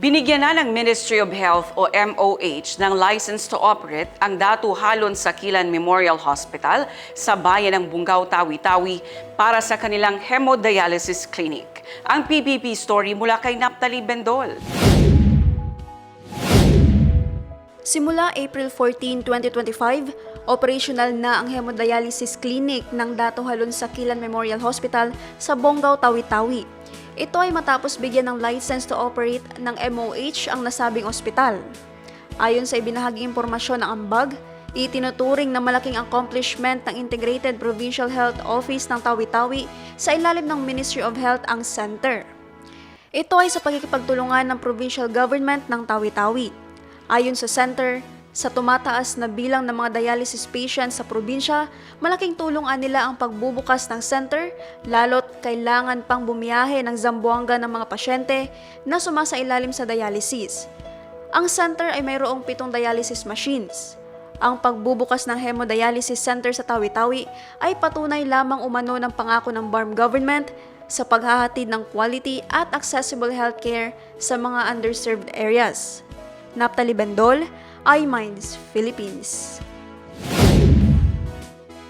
Binigyan na ng Ministry of Health o MOH ng license to operate ang Datu Halon Sakilan Memorial Hospital sa bayan ng Bungaw, Tawi-Tawi para sa kanilang hemodialysis clinic. Ang PBB story mula kay Naptali Bendol. Simula April 14, 2025, operational na ang hemodialysis clinic ng Dato Halon Sakilan Memorial Hospital sa Bonggao, Tawi-Tawi. Ito ay matapos bigyan ng license to operate ng MOH ang nasabing ospital. Ayon sa ibinahaging impormasyon ng ambag, itinuturing na malaking accomplishment ng Integrated Provincial Health Office ng Tawi-Tawi sa ilalim ng Ministry of Health ang center. Ito ay sa pagkikipagtulungan ng provincial government ng Tawi-Tawi. Ayon sa center, sa tumataas na bilang ng mga dialysis patients sa probinsya, malaking tulong nila ang pagbubukas ng center, lalo't kailangan pang bumiyahe ng Zamboanga ng mga pasyente na sumasailalim sa dialysis. Ang center ay mayroong pitong dialysis machines. Ang pagbubukas ng hemodialysis center sa Tawi-Tawi ay patunay lamang umano ng pangako ng BARM government sa paghahatid ng quality at accessible healthcare sa mga underserved areas. Naptali Bendol, iMinds Philippines.